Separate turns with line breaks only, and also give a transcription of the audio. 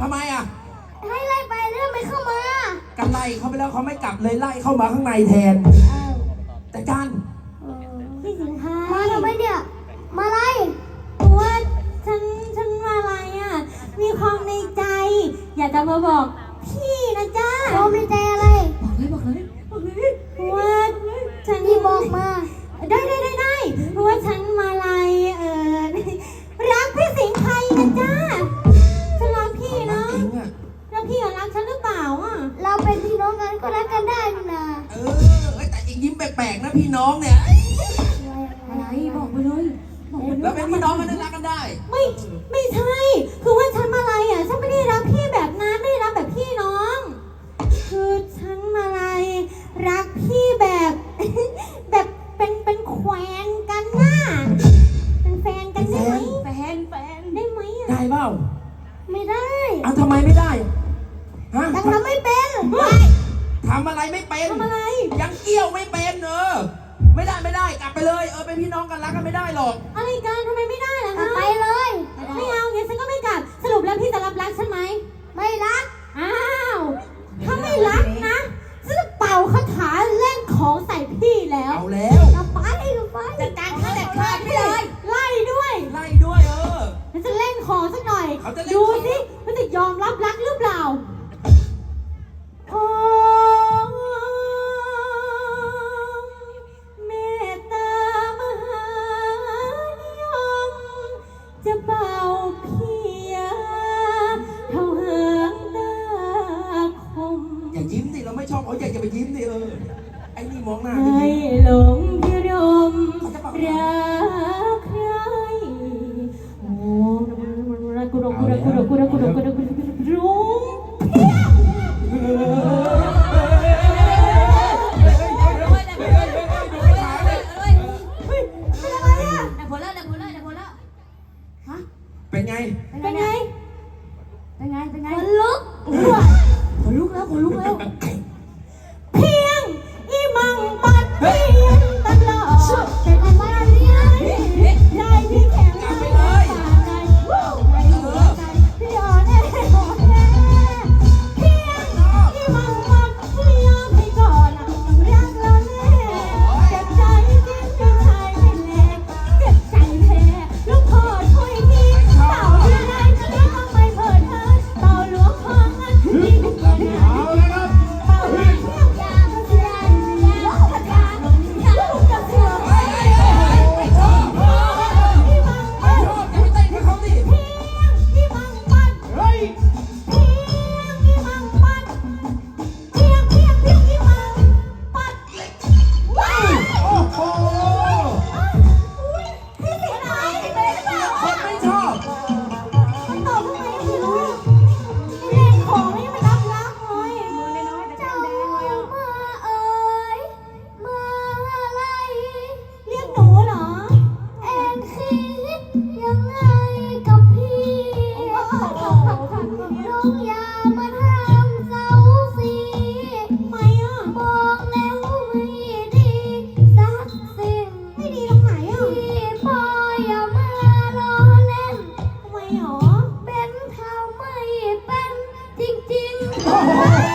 ทำไมอะ
ให้ไล่ไปแล้วทำไม่เข้ามา
กันไล่เขาไปแล้วเขาไม่กลับเลยไล่เข้ามาข้างในแทนแต่กัน
พ
ี่สิงหามามาทำไม
เนี่ย มาไล่
ตัว่าฉันฉันมาอะไรอะ มีความในใจ อยากจะมาบอกพี่นะจ้าะโอมใ
นใจอะไร
พี่น้องเนี่ย
อะไรบอกไป
เลย บอกไปเลยแล้วเป็นพี่น้องกันได้
รักกันได้ ไม่
ไม่ใช่ คือว่าฉันมาอะไรอะ ฉันไม่ได้รักพี่แบบนั้นไม่ได้รักแบบพี่น้อง คือฉันมาอะไรรักพี่แบบ แบบเป็นเป็นแควนกันน่ะเป็นแฟนกันได้ไหม
แฟนแฟนได
้ไหมอะได้
เปล่า
ไม่ได้อ้
าวทำไมไม่ได้ำอะไรไม่เป็น ทำอ
ะไร
ยังเกี่ยวไม่เป็นเออ ไม่ได้ไม่ได้กลับไปเลยเออเป็นพี่น้องกันรักกันไม่ได้หรอก
อะไรกันทำไมไม่ได้ล่ะเอาคะไป
เลย
ไม่เ
อางั้นฉันก็ไม่กลับ สรุปแล้วพี่จะรับรักฉันไหม
ไม่รัก
อ้าว
ถ้าไม่รัก
นะฉันจะเป่าคาถาเล่นของใส่พี่แล้วเอ
าแล้ว เ
อาไปเอาไปจัดก
ารเขาเด็ดขาดไปเลย
ไล่ด้วย
ไล่ด้วยเออ
ฉันจะเล่นของสักหน่อย เขาจะเล่นดูของสิ
ให้
หลงพิรมรักใครโอ้รักกูรักกูรักกูรักกูรักกูรักกูรักกูรักกูรู้
เป็นไง
เป็นไง เป็นไง เป็นไงข
นลุก
ขนลุกแล้วขนลุกแล้ว
Oh,